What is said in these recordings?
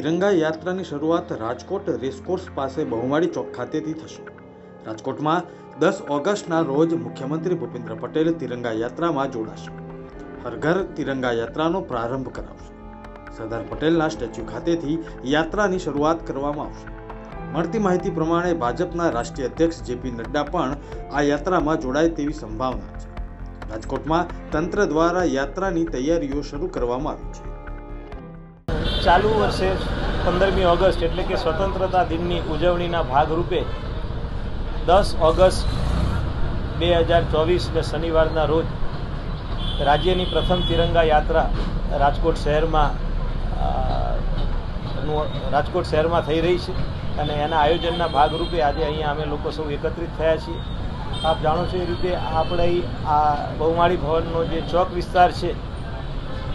તિરંગા યાત્રાની શરૂઆત રાજકોટ રેસકોર્સ પાસે બહુમાળી ચોક ખાતેથી થશે. રાજકોટમાં દસ ઓગસ્ટના રોજ મુખ્યમંત્રી ભૂપેન્દ્ર પટેલ તિરંગા યાત્રામાં જોડાશે. હર ઘર તિરંગા યાત્રાનો પ્રારંભ કરાવશે. સરદાર પટેલના સ્ટેચ્યુ ખાતેથી યાત્રાની શરૂઆત કરવામાં આવશે. મળતી માહિતી પ્રમાણે ભાજપના રાષ્ટ્રીય અધ્યક્ષ જેપી નડ્ડા પણ આ યાત્રામાં જોડાય તેવી સંભાવના છે. રાજકોટમાં તંત્ર દ્વારા યાત્રાની તૈયારીઓ શરૂ કરવામાં આવી છે. ચાલુ વર્ષે પંદરમી ઓગસ્ટ એટલે કે સ્વતંત્રતા દિનની ઉજવણીના ભાગરૂપે દસ ઓગસ્ટ બે હજાર ચોવીસને શનિવારના રોજ રાજ્યની પ્રથમ તિરંગા યાત્રા રાજકોટ શહેરમાં રાજકોટ શહેરમાં થઈ રહી છે અને એના આયોજનના ભાગરૂપે આજે અહીંયા અમે લોકો સૌ એકત્રિત થયા છીએ. આપ જાણો છો એ રીતે આપણે આ બહુમાળી ભવનનો જે ચોક વિસ્તાર છે,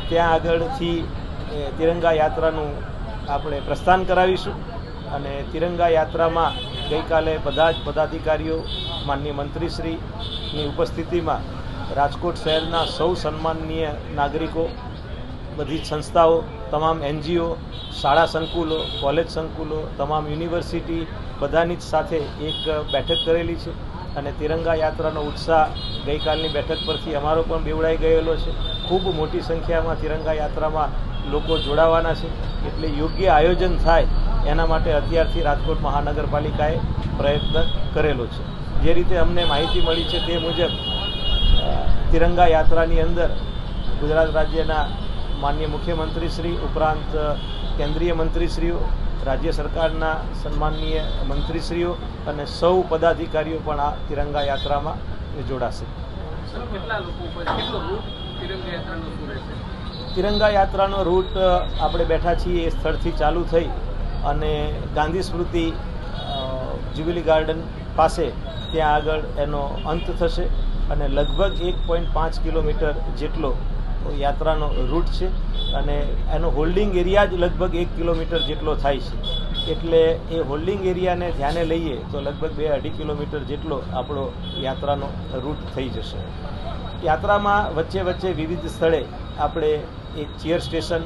ત્યાં આગળથી એ તિરંગા યાત્રાનું આપણે પ્રસ્થાન કરાવીશું અને તિરંગા યાત્રામાં ગઈકાલે બધા જ પદાધિકારીઓ, માનનીય મંત્રીશ્રીની ઉપસ્થિતિમાં રાજકોટ શહેરના સૌ સન્માનનીય નાગરિકો, બધી જ સંસ્થાઓ, તમામ એનજીઓ, શાળા સંકુલો, કોલેજ સંકુલો, તમામ યુનિવર્સિટી બધાની જ સાથે એક બેઠક કરેલી છે અને તિરંગા યાત્રાનો ઉત્સાહ ગઈકાલની બેઠક પરથી અમારો પણ બેવડાઈ ગયેલો છે. ખૂબ મોટી સંખ્યામાં તિરંગા યાત્રામાં લોકો જોડાવાના છે. એટલે યોગ્ય આયોજન થાય એના માટે અત્યારથી રાજકોટ મહાનગરપાલિકાએ પ્રયત્ન કરેલો છે. જે રીતે અમને માહિતી મળી છે તે મુજબ તિરંગા યાત્રાની અંદર ગુજરાત રાજ્યના માનનીય મુખ્યમંત્રીશ્રી ઉપરાંત કેન્દ્રીય મંત્રીશ્રીઓ, રાજ્ય સરકારના સન્માનનીય મંત્રીશ્રીઓ અને સૌ પદાધિકારીઓ પણ આ તિરંગા યાત્રામાં જોડાશે. તિરંગા યાત્રાનો રૂટ આપણે બેઠા છીએ એ સ્થળથી ચાલુ થઈ અને ગાંધી સ્મૃતિ જ્યુબિલી ગાર્ડન પાસે ત્યાં આગળ એનો અંત થશે અને લગભગ એક પોઈન્ટ પાંચ કિલોમીટર જેટલો યાત્રાનો રૂટ છે અને એનો હોલ્ડિંગ એરિયા જ લગભગ એક કિલોમીટર જેટલો થાય છે. એટલે એ હોલ્ડિંગ એરિયાને ધ્યાને લઈએ તો લગભગ બે અઢી કિલોમીટર જેટલો આપણો યાત્રાનો રૂટ થઈ જશે. યાત્રામાં વચ્ચે વચ્ચે વિવિધ સ્થળે આપણે એક ચીયર સ્ટેશન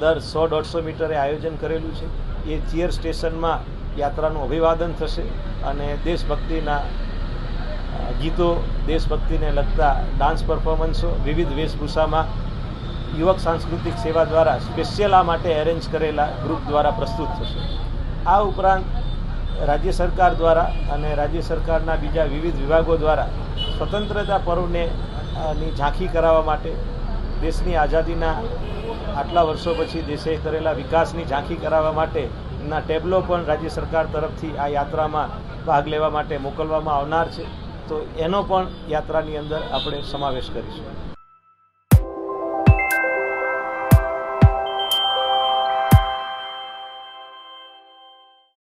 દર સો દોઢસો મીટરે આયોજન કરેલું છે. એ ચીયર સ્ટેશનમાં યાત્રાનું અભિવાદન થશે અને દેશભક્તિના ગીતો દેશભક્તિને લગતા ડાન્સ પરફોર્મન્સો વિવિધ વેશભૂષામાં યુવક સાંસ્કૃતિક સેવા દ્વારા સ્પેશિયલ આ માટે એરેન્જ કરેલા ગ્રુપ દ્વારા પ્રસ્તુત થશે. આ ઉપરાંત રાજ્ય સરકાર દ્વારા અને રાજ્ય સરકારના બીજા વિવિધ વિભાગો દ્વારા સ્વતંત્રતા પર્વને ની ઝાંખી કરાવવા માટે દેશની આઝાદીના આટલા વર્ષો પછી દેશે કરેલા વિકાસની ઝાંખી કરાવવા માટે ના ટેબલો પણ રાજ્ય સરકાર તરફથી આ યાત્રામાં ભાગ લેવા માટે મોકલવામાં આવનાર છે. તો એનો પણ યાત્રાની અંદર આપણે સમાવેશ કરીશું.